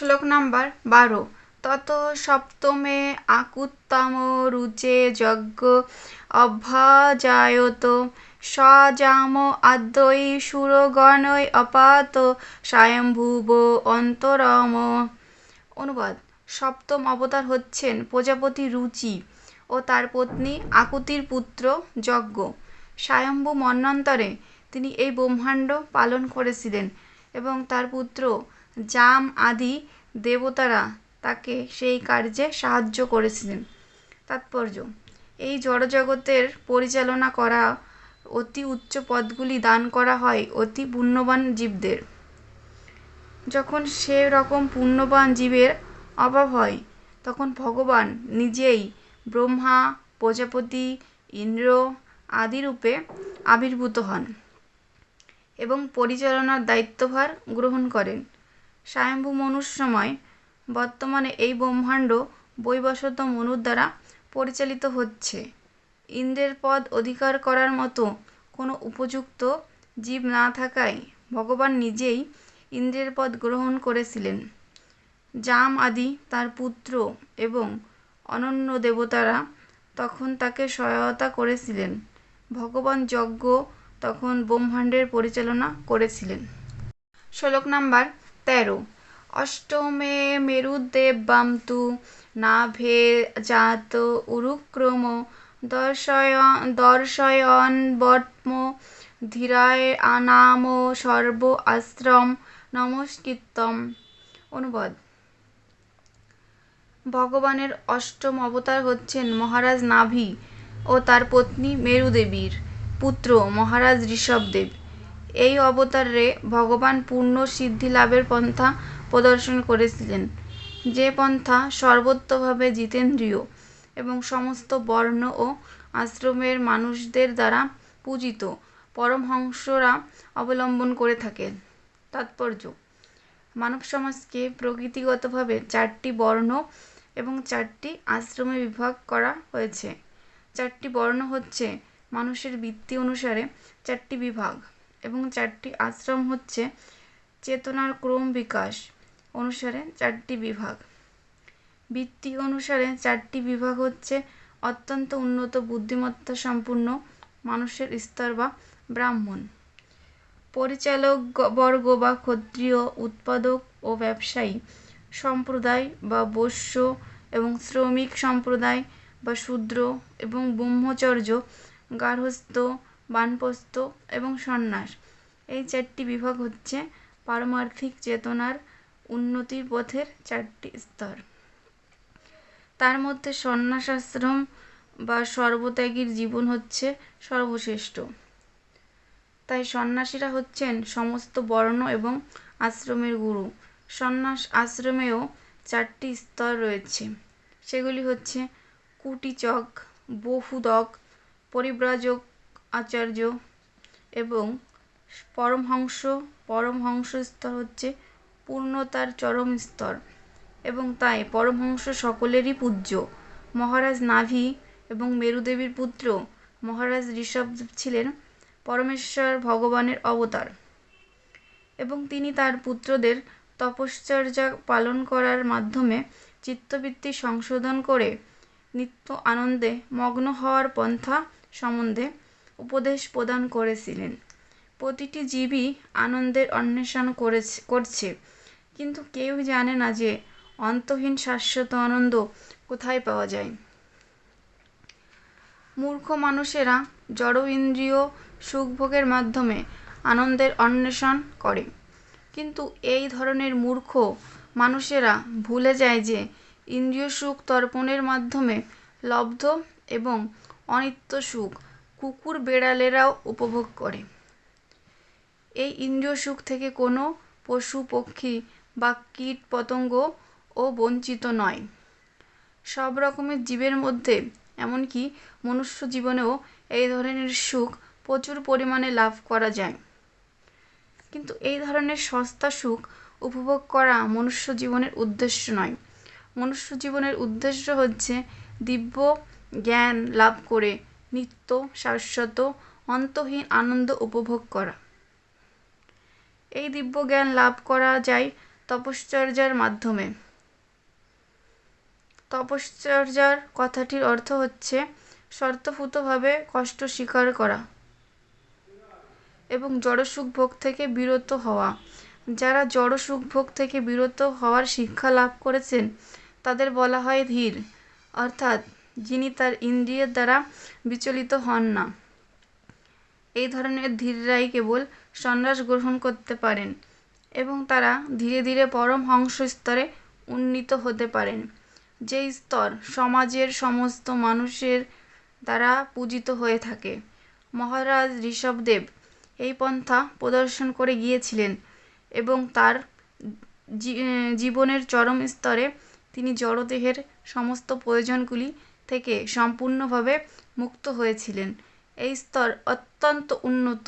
শ্লোক নাম্বার বারো। তত সপ্তমে আকুত্তম রুচে যজ্ঞ অভ্যাজায়ত। সজাম আদ্যৈ সুরগণৈ অপাত স্বয়ম্ভুব অন্তরম। অনুবাদ, সপ্তম অবতার হচ্ছেন প্রজাপতি রুচি ও তার পত্নী আকুতির পুত্র যজ্ঞ। স্বয়ম্ভু মন্বন্তরে তিনি এই ব্রহ্মাণ্ড পালন করেছিলেন এবং তার পুত্র জাম আদি দেবতারা তাকে সেই কার্যে সাহায্য করেছিলেন। তাৎপর্য, এই জড়জগতের পরিচালনা করা অতি উচ্চ পদগুলি দান করা হয় অতি পুণ্যবান জীবদের। যখন সে রকম পুণ্যবান জীবের অভাব হয়, তখন ভগবান নিজেই ব্রহ্মা, প্রজাপতি, ইন্দ্র আদি রূপে আবির্ভূত হন এবং পরিচালনার দায়িত্বভার গ্রহণ করেন। স্বয়ম্ভু সময় বর্তমানে এই ব্রহ্মাণ্ড বৈবশত মনুর দ্বারা পরিচালিত হচ্ছে। ইন্দ্রের পদ অধিকার করার মতো কোনো উপযুক্ত জীব না থাকায় ভগবান নিজেই ইন্দ্রের পদ গ্রহণ করেছিলেন। জাম আদি তার পুত্র এবং অনন্য দেবতারা তখন তাকে সহায়তা করেছিলেন। ভগবান যজ্ঞ তখন ব্রহ্মাণ্ডের পরিচালনা করেছিলেন। শ্লোক নাম্বার তেরো। অষ্টমে মেরুদেবাম তু নাভে জাত উরুক্রম দর্শয়ন দর্শয়ন বটম ধীরায় আনাম সর্ব আশ্রম নমস্কৃতম অনুবাদ। ভগবানের অষ্টম অবতার হচ্ছেন মহারাজ নাভি ও তার পত্নী মেরুদেবীর পুত্র মহারাজ ঋষভদেব। এই অবতারে ভগবান পূর্ণ সিদ্ধি লাভের পন্থা প্রদর্শন করেছিলেন। যে পন্থা সর্বত্রভাবে জিতেন্দ্রীয় এবং সমস্ত বর্ণ ও আশ্রমের মানুষদের দ্বারা পূজিত, পরমহংসরা অবলম্বন করে থাকেন তাৎপর্য, মানব সমাজকে প্রকৃতিগতভাবে চারটি বর্ণ এবং চারটি আশ্রমে বিভাগ করা হয়েছে। চারটি বর্ণ হচ্ছে, মানুষের বৃত্তি অনুসারে চারটি বিভাগ। এবং চারটি আশ্রম হচ্ছে চেতনার ক্রম বিকাশ অনুসারে চারটি বিভাগ। বৃত্তি অনুসারে চারটি বিভাগ হচ্ছে অত্যন্ত উন্নত, বুদ্ধিমত্তা সম্পূর্ণ মানুষের স্তর বা ব্রাহ্মণ। পরিচালক বর্গ বা ক্ষত্রিয়, উৎপাদক ও ব্যবসায়ী সম্প্রদায় বা বৈশ্য এবং শ্রমিক সম্প্রদায় বা শূদ্র এবং ব্রহ্মচর্য গার্হস্থ বানপ্রস্থ এবং সন্ন্যাস। এই চারটি বিভাগ হচ্ছে পারমার্থিক চেতনার উন্নতির পথের চারটি স্তর। তার মধ্যে সন্ন্যাস আশ্রম বা সর্বত্যাগীর জীবন হচ্ছে সর্বশ্রেষ্ঠ। তাই সন্ন্যাসীরা হচ্ছেন সমস্ত বর্ণ এবং আশ্রমের গুরু। সন্ন্যাস আশ্রমেও চারটি স্তর রয়েছে। সেগুলি হচ্ছে কুটিচক, বহুদক, পরিব্রাজক আচার্য এবং পরমহংস পরমহংস স্তর হচ্ছে পূর্ণতার চরম স্তর এবং তাই পরমহংস সকলেরই পূজ্য। মহারাজ নাভি এবং মেরুদেবীর পুত্র মহারাজ ঋষভ ছিলেন পরমেশ্বর ভগবানের অবতার এবং তিনি তার পুত্রদের তপশ্চর্যা পালন করার মাধ্যমে চিত্তবৃত্তি সংশোধন করে নিত্য আনন্দে মগ্ন হওয়ার পন্থা সম্বন্ধে উপদেশ প্রদান করেছিলেন। প্রতিটি জীবই আনন্দের অন্বেষণ করেছে, করছে। কিন্তু কেউই জানে না যে অন্তহীন শাশ্বত আনন্দ কোথায় পাওয়া যায়। মূর্খ মানুষেরা জড় ইন্দ্রিয় সুখভোগের মাধ্যমে আনন্দের অন্বেষণ করে। কিন্তু এই ধরনের মূর্খ মানুষেরা ভুলে যায় যে ইন্দ্রিয় সুখ তর্পণের মাধ্যমে লব্ধ এবং অনিত্য সুখ কুকুর বেড়ালেরাও উপভোগ করে। এই ইন্দ্রিয় সুখ থেকে কোনো পশু, পক্ষী বা কীট, পতঙ্গ ও বঞ্চিত নয়। সব রকমের জীবের মধ্যে, এমনকি মনুষ্য জীবনেও এই ধরনের সুখ প্রচুর পরিমাণে লাভ করা যায়। কিন্তু এই ধরনের সস্তা সুখ উপভোগ করা মনুষ্য জীবনের উদ্দেশ্য নয়। মনুষ্য জীবনের উদ্দেশ্য হচ্ছে দিব্য জ্ঞান লাভ করে নিত্য, শাশ্বত, অন্তহীন আনন্দ উপভোগ করা। এই দিব্য জ্ঞান লাভ করা যায় তপশ্চর্যার মাধ্যমে। তপশ্চর্যার কথাটির অর্থ হচ্ছে শর্তফুতভাবে কষ্ট স্বীকার করা এবং জড়সুখ ভোগ থেকে বিরত হওয়া। যারা জড়সুখ ভোগ থেকে বিরত হওয়ার শিক্ষা লাভ করেছেন, তাদের বলা হয় ধীর, অর্থাৎ যিনি তার ইন্দ্রিয়ের দ্বারা বিচলিত হন না। এই ধরনের ধীররাই কেবল সন্ন্যাস গ্রহণ করতে পারেন এবং তারা ধীরে ধীরে পরমহংস স্তরে উন্নীত হতে পারেন। যেই স্তর সমাজের সমস্ত মানুষের দ্বারা পূজিত হয়ে থাকে। মহারাজ ঋষভদেব এই পন্থা প্রদর্শন করে গিয়েছিলেন এবং তার জীবনের চরম স্তরে তিনি জড়দেহের সমস্ত প্রয়োজনগুলি থেকে সম্পূর্ণভাবে মুক্ত হয়েছিলেন। এই স্তর অত্যন্ত উন্নত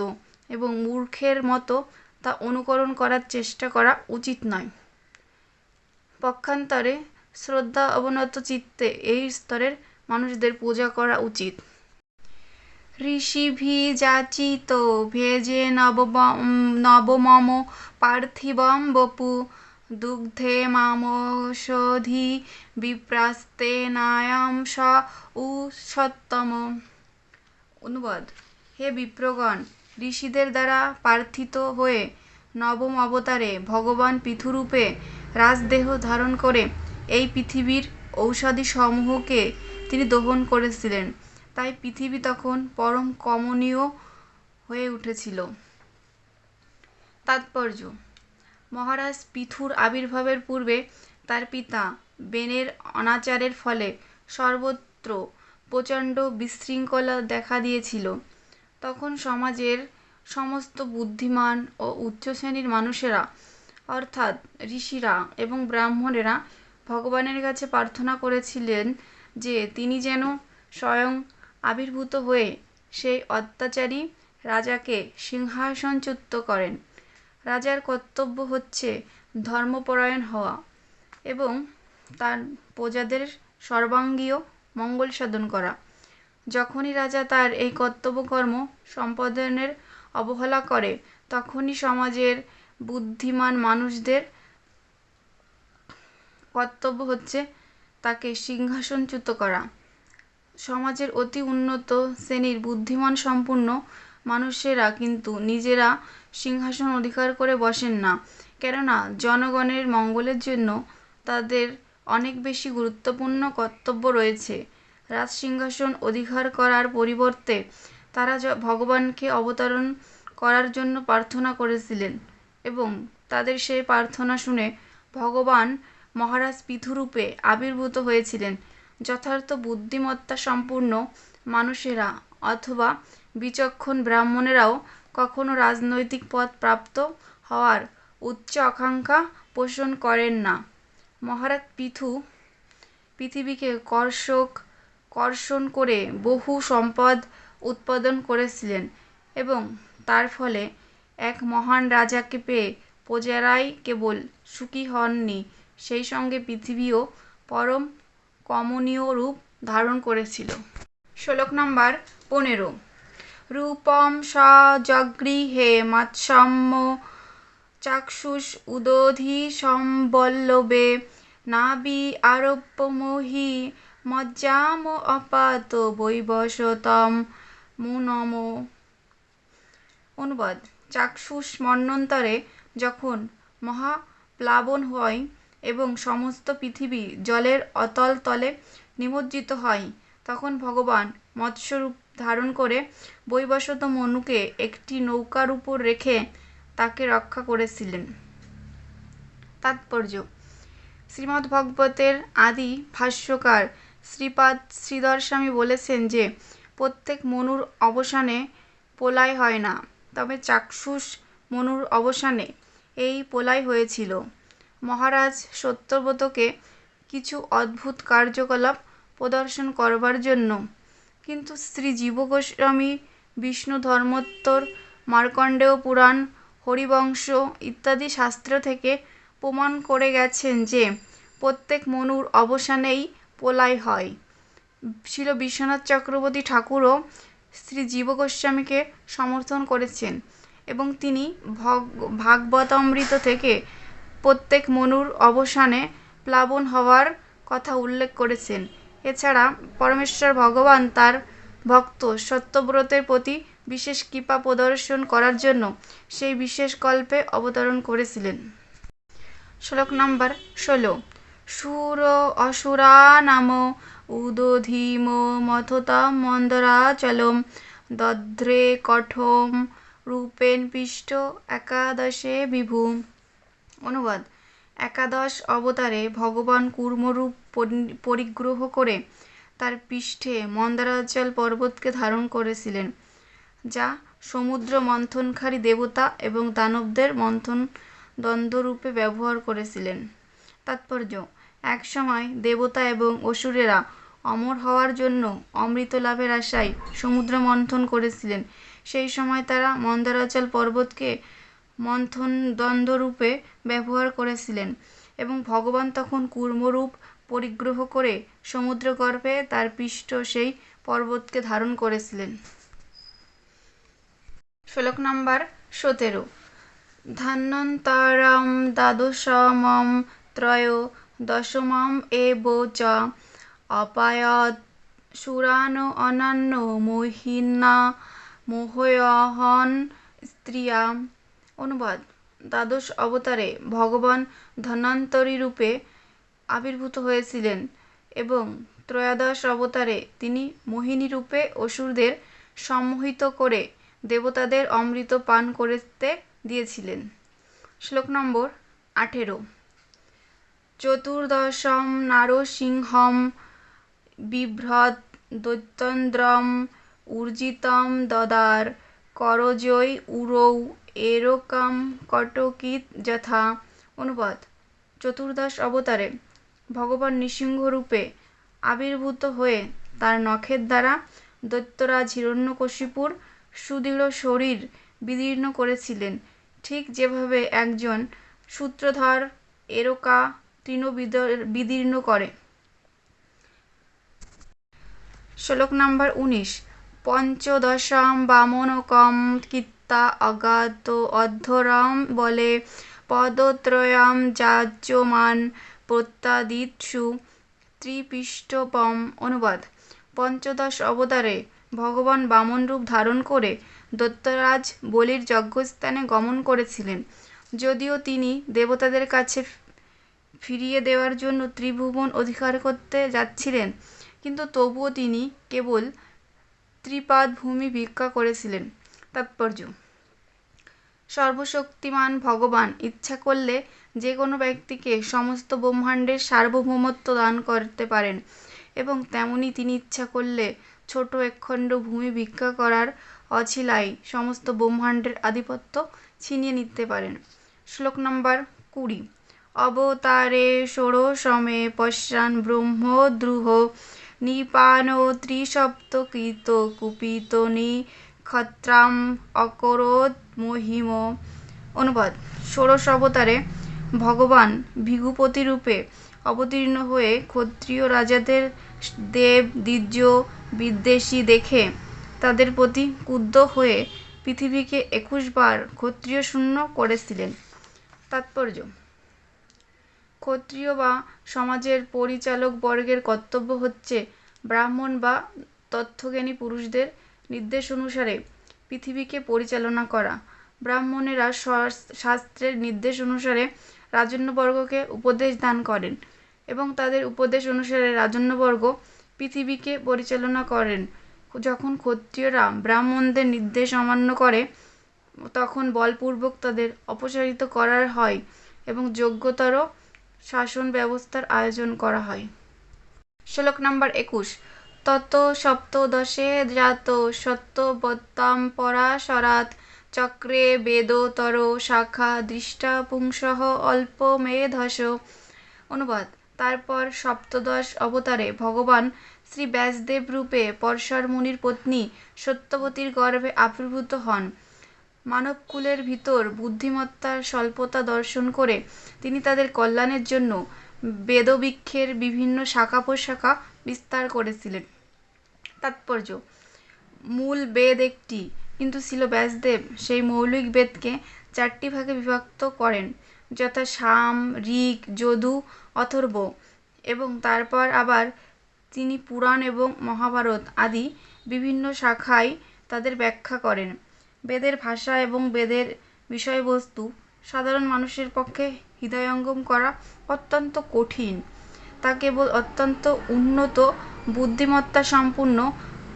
এবং মূর্খের মতো তা অনুকরণ করার চেষ্টা করা উচিত নয়। পক্ষান্তরে শ্রদ্ধা অবনত চিত্তে এই স্তরের মানুষদের পূজা করা উচিত। ঋষিভিযাচিত ভেজে নবমম পার্থিবম বপু দুগ্ধে মামোষধি বিপ্রাস্তে নায়াম স উষত্তম অনুবাদ। হে বিপ্রগণ, ঋষিদের দ্বারা প্রার্থিত হয়ে নবম অবতারে ভগবান পৃথুরূপে রাজদেহ ধারণ করে এই পৃথিবীর ঔষধি সমূহকে তিনি দহন করেছিলেন। তাই পৃথিবী তখন পরম কমনীয় হয়ে উঠেছিল। তাৎপর্য মহারাজ পিথুর আবির্ভাবের পূর্বে তার পিতা বেনের অনাচারের ফলে সর্বত্র প্রচণ্ড বিশৃঙ্খলা দেখা দিয়েছিল। তখন সমাজের সমস্ত বুদ্ধিমান ও উচ্চ শ্রেণির মানুষেরা, অর্থাৎ ঋষিরা এবং ব্রাহ্মণেরা, ভগবানের কাছে প্রার্থনা করেছিলেন যে তিনি যেন স্বয়ং আবির্ভূত হয়ে সেই অত্যাচারী রাজাকে সিংহাসনচ্যুত করেন। রাজার কর্তব্য হচ্ছে ধর্মপরায়ণ হওয়া এবং তার প্রজাদের সর্বাঙ্গীয় মঙ্গল সাধন করা। যখনই রাজা তার এই কর্তব্যকর্ম সম্পাদনের অবহেলা করে, তখনই সমাজের বুদ্ধিমান মানুষদের কর্তব্য হচ্ছে তাকে সিংহাসনচ্যুত করা। সমাজের অতি উন্নত শ্রেণির বুদ্ধিমান সম্পন্ন মানুষেরা কিন্তু নিজেরা সিংহাসন অধিকার করে বসেন না। কেননা, জনগণের মঙ্গলের জন্য তাদের অনেক বেশি গুরুত্বপূর্ণ কর্তব্য রয়েছে। রাজসিংহাসন অধিকার করার পরিবর্তে তারা ভগবানকে অবতরণ করার জন্য প্রার্থনা করেছিলেন এবং তাদের সেই প্রার্থনা শুনে ভগবান মহারাজ পৃথুরূপে আবির্ভূত হয়েছিলেন। যথার্থ বুদ্ধিমত্তা সম্পূর্ণ মানুষেরা অথবা বিচক্ষণ ব্রাহ্মণেরাও কখনো রাজনৈতিক পদ প্রাপ্ত হওয়ার উচ্চ আকাঙ্ক্ষা পোষণ করেন না। মহারাজ পৃথু পৃথিবীকে কর্ষক, কর্ষণ করে বহু সম্পদ উৎপাদন করেছিলেন এবং তার ফলে এক মহান রাজাকে পেয়ে প্রজারাই কেবল সুখী হননি। সেই সঙ্গে পৃথিবীও পরম কমনীয় রূপ ধারণ করেছিল। শ্লোক নম্বর পনেরো। রূপম সজগৃহে মৎসম্য চাক্ষুষ উদধি সম্বল্লবে নাবি আরোপ্যমোহি মজ্জাম অপাত বৈবশতম মুনম। অনুবাদ, চাক্ষুষ মন্বন্তরে যখন মহাপ্লাবন হয় এবং সমস্ত পৃথিবী জলের অতল তলে নিমজ্জিত হয়, তখন ভগবান মৎস্যরূপ ধারণ করে বৈবশত মনুকে একটি নৌকার উপর রেখে তাকে রক্ষা করেছিলেন। তাৎপর্য। শ্রীমদ্ভগবতের আদি ভাষ্যকার শ্রীপাদ শ্রীধর স্বামী বলেছেন যে, প্রত্যেক মনুর অবসানে প্রলয় হয় না, তবে চাক্ষুষ মনুর অবসানে এই প্রলয় হয়েছিল। মহারাজ সত্যব্রতকে কিছু অদ্ভুত কার্যকলাপ প্রদর্শন করবার জন্য কিন্তু শ্রী জীব গোস্বামী বিষ্ণু ধর্মোত্তর, মার্কণ্ডেয় পুরাণ, হরিবংশ ইত্যাদি শাস্ত্র থেকে প্রমাণ করে গেছেন যে প্রত্যেক মনুর অবসানেই প্রলয় হয়। ছিল বিশ্বনাথ চক্রবর্তী ঠাকুরও শ্রী জীব গোস্বামীকে সমর্থন করেছেন এবং তিনি ভগ, ভাগবতামৃত থেকে প্রত্যেক মনুর অবসানে প্লাবন হওয়ার কথা উল্লেখ করেছেন। এছাড়া পরমেশ্বর ভগবান তার ভক্ত সত্যব্রতের প্রতি বিশেষ কৃপা প্রদর্শন করার জন্য সেই বিশেষ কল্পে অবতরণ করেছিলেন। শ্লোক নাম্বার ষোলো। সুর অসুরা নাম উদধীম মথতাম মন্দরাচলম দধ্রে কঠম রূপেন পিষ্ট একাদশে বিভু অনুবাদ। একাদশ অবতারে ভগবান কুর্মরূপ পরিগ্রহ করে তার পৃষ্ঠে মন্দারাচল পর্বতকে ধারণ করেছিলেন, যা সমুদ্র মন্থনকারী দেবতা এবং দানবদের মন্থন দ্বন্দ্বরূপে ব্যবহার করেছিলেন। তাৎপর্য, একসময় দেবতা এবং অসুরেরা অমর হওয়ার জন্য অমৃত লাভের আশায় সমুদ্র মন্থন করেছিলেন। সেই সময় তারা মন্দারাচল পর্বতকে মন্থন দ্বন্দ্বরূপে ব্যবহার করেছিলেন এবং ভগবান তখন কুর্মরূপ পরিগ্রহ করে সমুদ্রগর্ভে তার পৃষ্ঠ সেই পর্বতকে ধারণ করেছিলেন। শ্লোক নাম্বার সতেরো। ধন্বন্তরম দ্বাদশমম ত্রয় দশমম এব চ। অপায়ত সুরান অনন্য মহিনা মোহয়হন স্ত্রিয়া। অনুবাদ। দ্বাদশ অবতারে ভগবান ধন্বন্তরী রূপে আবির্ভূত হয়েছিলেন এবং ত্রয়োদশ অবতারে তিনি মোহিনী রূপে অসুরদের সম্মোহিত করে দেবতাদের অমৃত পান করতে দিয়েছিলেন। শ্লোক নম্বর আঠেরো। চতুর্দশম নারসিংহম বিভ্রত দৈত্যন্দ্রম উর্জিতম দদার করজৈ উরৌ এরকম কটকিত যথা অনুবাদ। চতুর্দশ অবতারে ভগবান নৃসিংহ রূপে আবির্ভূত হয়ে তার নখের দ্বারা দৈত্যরাজ হিরণ্যকশিপুর সুদৃঢ় শরীর বিদীর্ণ করেছিলেন। ঠিক যেভাবে একজন সূত্রধর এরকা তৃণ বিদীর্ণ করে। শ্লোক নাম্বার উনিশ। পঞ্চদশম বামনকম কিত্তা অগাত অধ্যরম বলে পদত্রয়ম যাজ্যমান প্রত্যাদিৎসু ত্রিপৃষ্ঠপম অনুবাদ। পঞ্চদশ অবতারে ভগবান বামন রূপ ধারণ করে দত্তরাজ বলির যজ্ঞস্থানে গমন করেছিলেন। যদিও তিনি দেবতাদের কাছে ফিরিয়ে দেওয়ার জন্য ত্রিভুবন অধিকার করতে যাচ্ছিলেন, কিন্তু তবুও তিনি কেবল ত্রিপাদ ভূমি ভিক্ষা করেছিলেন। তাৎপর্য। সর্বশক্তিমান ভগবান ইচ্ছা করলে যে কোনো ব্যক্তিকে সমস্ত ব্রহ্মাণ্ডের সার্বভৌমত্ব দান করতে পারেন এবং তেমনি তিনি ইচ্ছা করলে ছোট একখণ্ড ভূমি ভিক্ষা করার অছিলায় সমস্ত ব্রহ্মাণ্ডের আধিপত্য ছিনিয়ে নিতে পারেন। শ্লোক নম্বর কুড়ি। অবতারে ষোড়শমে পশ্যান ব্রহ্মদ্রুহ নিপান ত্রিসপ্তকৃত কুপিত নিক্ষত্রাম অকরোৎ মহিম। অনুবাদ। ষোড়শ অবতারে ভগবান ভিগুপতি রূপে অবতীর্ণ হয়ে ক্ষত্রিয় রাজাদের দেব, দ্বিজ, বিদ্বেষী দেখে তাদের প্রতি ক্রুদ্ধ হয়ে পৃথিবীকে একুশ বার ক্ষত্রিয় শূন্য করেছিলেন। তাৎপর্য। ক্ষত্রিয় বা সমাজের পরিচালক বর্গের কর্তব্য হচ্ছে ব্রাহ্মণ বা তথ্যজ্ঞানী পুরুষদের নির্দেশ অনুসারে পৃথিবীকে পরিচালনা করা। ব্রাহ্মণেরা শাস্ত্রের নির্দেশ অনুসারে রাজন্যবর্গকে উপদেশ দান করেন এবং তাদের উপদেশ অনুসারে রাজন্যবর্গ পৃথিবীকে পরিচালনা করেন। যখন ক্ষত্রিয়রা ব্রাহ্মণদের নির্দেশ অমান্য করে, তখন বলপূর্বক তাদের অপসারিত করার হয় এবং যোগ্যতর শাসন ব্যবস্থার আয়োজন করা হয়। শ্লোক নাম্বার একুশ। তত সপ্তদশে জাত সত্যবত্তাম পরাশরাৎ চক্রে বেদতর শাখা দৃষ্টা পুংসহ অল্প মেধস। অনুবাদ। তারপর সপ্তদশ অবতারে ভগবান শ্রী ব্যাসদেব রূপে পরশর মুনির পত্নী সত্যবতীর গর্ভে আবির্ভূত হন। মানবকুলের ভিতর বুদ্ধিমত্তার স্বল্পতা দর্শন করে তিনি তাদের কল্যাণের জন্য বেদবৃক্ষের বিভিন্ন শাখা প্রশাখা বিস্তার করেছিলেন। তাৎপর্য। মূল বেদ একটি। কিন্তু ছিল ব্যাসদেব সেই মৌলিক বেদকে চারটি ভাগে বিভক্ত করেন, যথা সাম, ঋক, যদু, অথর্ব এবং তারপর আবার তিনি পুরাণ এবং মহাভারত আদি বিভিন্ন শাখায় তাদের ব্যাখ্যা করেন। বেদের ভাষা এবং বেদের বিষয়বস্তু সাধারণ মানুষের পক্ষে হৃদয়ঙ্গম করা অত্যন্ত কঠিন। তা কেবল অত্যন্ত উন্নত, বুদ্ধিমত্তা সম্পূর্ণ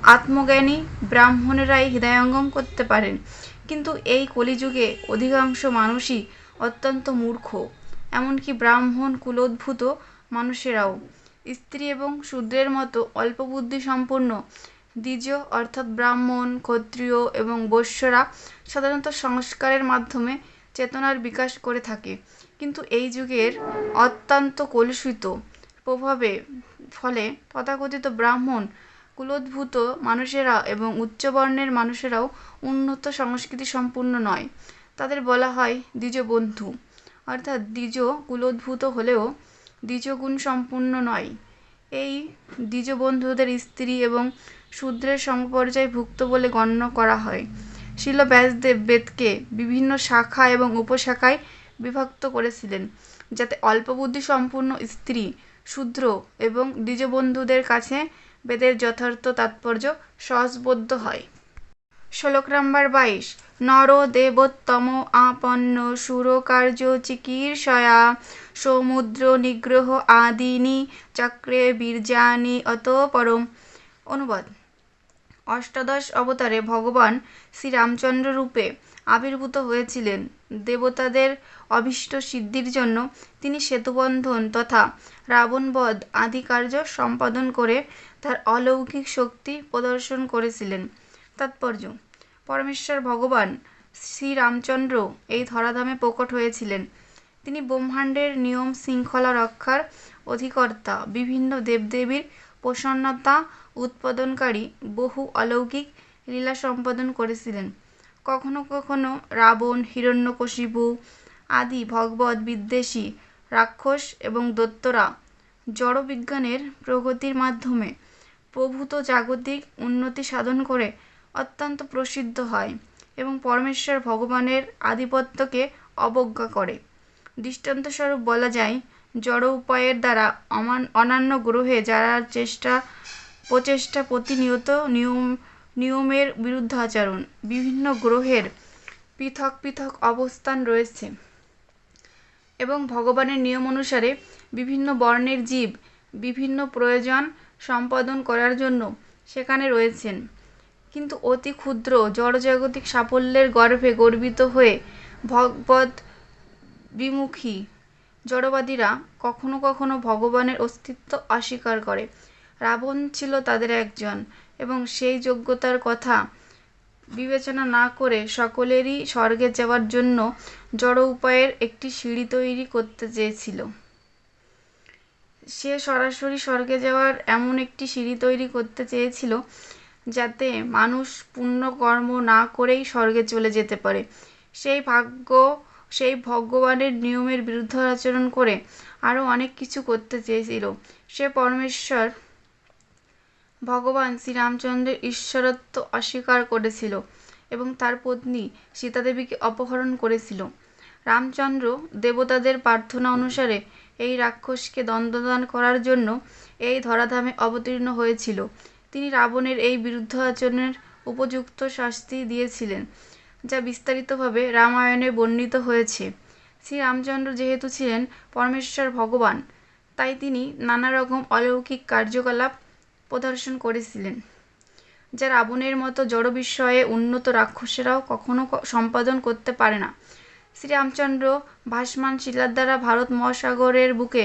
আত্মজ্ঞানী ব্রাহ্মণেরাই হৃদয়ঙ্গম করতে পারেন। কিন্তু এই কলিযুগে অধিকাংশ মানুষই অত্যন্ত মূর্খ। এমনকি ব্রাহ্মণ কুলোদ্ভূত মানুষেরাও। স্ত্রী এবং শূদ্রের মতো অল্প বুদ্ধি সম্পন্ন দ্বিজ, অর্থাৎ ব্রাহ্মণ, ক্ষত্রিয় এবং বৈশ্যরা সাধারণত সংস্কারের মাধ্যমে চেতনার বিকাশ করে থাকে। কিন্তু এই যুগের অত্যন্ত কলুষিত প্রভাবে ফলে তথাকথিত ব্রাহ্মণ কুলোদ্ভূত মানুষেরা এবং উচ্চবর্ণের মানুষেরাও উন্নত সংস্কৃতি সম্পূর্ণ নয়। তাদের বলা হয় দ্বিজবন্ধু। অর্থাৎ দ্বিজ কুলোদ্ভূত হলেও দ্বিজগুণ সম্পূর্ণ নয়। এই দ্বিজবন্ধুদের স্ত্রী এবং শূদ্রের সমপর্যায়ভুক্ত বলে গণ্য করা হয়। শিল ব্যাসদেব বেদকে বিভিন্ন শাখা এবং উপশাখায় বিভক্ত করেছিলেন, যাতে অল্প বুদ্ধি সম্পূর্ণ স্ত্রী, শূদ্র এবং দ্বিজবন্ধুদের কাছে বেদের যথার্থ তাৎপর্য সহজবোধ্য হয়। শ্লোক নাম্বার বাইশ, নর দেবোত্তম আপন্ন সুরকার্য চিকীর্ষয়া সমুদ্র নিগ্রহ আদিনি চক্রে বীর্যানি অত পরম। অনুবাদ। অষ্টাদশ অবতারে ভগবান শ্রীরামচন্দ্র রূপে আবির্ভূত হয়েছিলেন। দেবতাদের অভীষ্ট সিদ্ধির জন্য তিনি সেতুবন্ধন তথা রাবণবধ আদি কার্য সম্পাদন করে তার অলৌকিক শক্তি প্রদর্শন করেছিলেন। তাৎপর্য, পরমেশ্বর ভগবান শ্রীরামচন্দ্র এই ধরাধামে প্রকট হয়েছিলেন। তিনি ব্রহ্মাণ্ডের নিয়ম শৃঙ্খলা রক্ষার অধিকর্তা, বিভিন্ন দেবদেবীর প্রসন্নতা উৎপাদনকারী, বহু অলৌকিক লীলা সম্পাদন করেছিলেন। কখনো কখনো রাবণ, হিরণ্যকশিপু আদি ভগবত বিদ্বেষী রাক্ষস এবং দৈত্যরা জড়বিজ্ঞানের প্রগতির মাধ্যমে প্রভূত জাগতিক উন্নতি সাধন করে অত্যন্ত প্রসিদ্ধ হয় এবং পরমেশ্বর ভগবানের আধিপত্যকে অবজ্ঞা করে। দৃষ্টান্তস্বরূপ বলা যায়, জড় উপায়ের দ্বারা অমান অন্যান্য গ্রহে যারা চেষ্টা, প্রচেষ্টা প্রতিনিয়ত নিয়ম, নিয়মের বিরুদ্ধাচরণ, বিভিন্ন গ্রহের পৃথক পৃথক অবস্থান রয়েছে। এবং ভগবানের নিয়ম অনুসারে বিভিন্ন বর্ণের জীব বিভিন্ন প্রয়োজন সম্পাদন করার জন্য সেখানে রয়েছেন। কিন্তু অতি ক্ষুদ্র জড়জাগতিক সাফল্যের গর্ভে গর্বিত হয়ে ভগবত বিমুখী জড়বাদীরা কখনো কখনো ভগবানের অস্তিত্ব অস্বীকার করে। রাবণ ছিল তাদের একজন এবং সেই যোগ্যতার কথা বিবেচনা না করে সকলেরই স্বর্গে যাওয়ার জন্য জড় উপায়ের একটি সিঁড়ি তৈরি করতে চেয়েছিল। সে সরাসরি স্বর্গে যাওয়ার এমন একটি সিঁড়ি তৈরি করতে চেয়েছিল যাতে মানুষ পুণ্য কর্ম না করেই স্বর্গে চলে যেতে পারে। সেই ভাগ্য, সেই ভগবানের নিয়মের বিরুদ্ধে আচরণ করে আরও অনেক কিছু করতে চেয়েছিল। সে পরমেশ্বর ভগবান শ্রীরামচন্দ্রের ঈশ্বরত্ব অস্বীকার করেছিল এবং তার পত্নী সীতাদেবীকে অপহরণ করেছিল। রামচন্দ্র দেবতাদের প্রার্থনা অনুসারে এই রাক্ষসকে দণ্ডদান করার জন্য এই ধরাধামে অবতীর্ণ হয়েছিল। তিনি রাবণের এই বিরুদ্ধাচরণের উপযুক্ত শাস্তি দিয়েছিলেন, যা বিস্তারিতভাবে রামায়ণে বর্ণিত হয়েছে। শ্রীরামচন্দ্র যেহেতু ছিলেন পরমেশ্বর ভগবান, তাই তিনি নানা রকম অলৌকিক কার্যকলাপ প্রদর্শন করেছিলেন যা রাবণের মতো জড় বিষয়ে উন্নত রাক্ষসেরাও কখনো সম্পাদন করতে পারে না। শ্রীরামচন্দ্র ভাসমান শিলার দ্বারা ভারত মহাসাগরের বুকে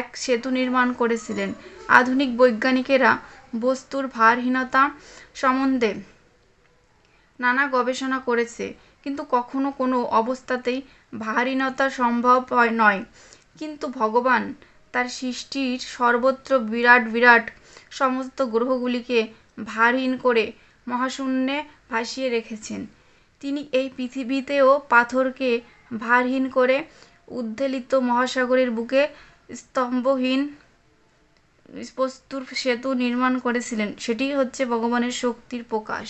এক সেতু নির্মাণ করেছিলেন। আধুনিক বৈজ্ঞানিকেরা বস্তুর ভারহীনতা সম্বন্ধে নানা গবেষণা করেছে, কিন্তু কখনো কোনো অবস্থাতেই ভারহীনতা সম্ভব হয় নয়। কিন্তু ভগবান তার সৃষ্টির সর্বত্র বিরাট বিরাট সমস্ত গ্রহগুলিকে ভারহীন করে মহাশূন্যে ভাসিয়ে রেখেছেন। তিনি এই পৃথিবীতেও পাথরকে ভারহীন করে উদ্ধেলিত মহাসাগরের বুকে স্তম্ভহীন বস্তুর সেতু নির্মাণ করেছিলেন। সেটি হচ্ছে ভগবানের শক্তির প্রকাশ।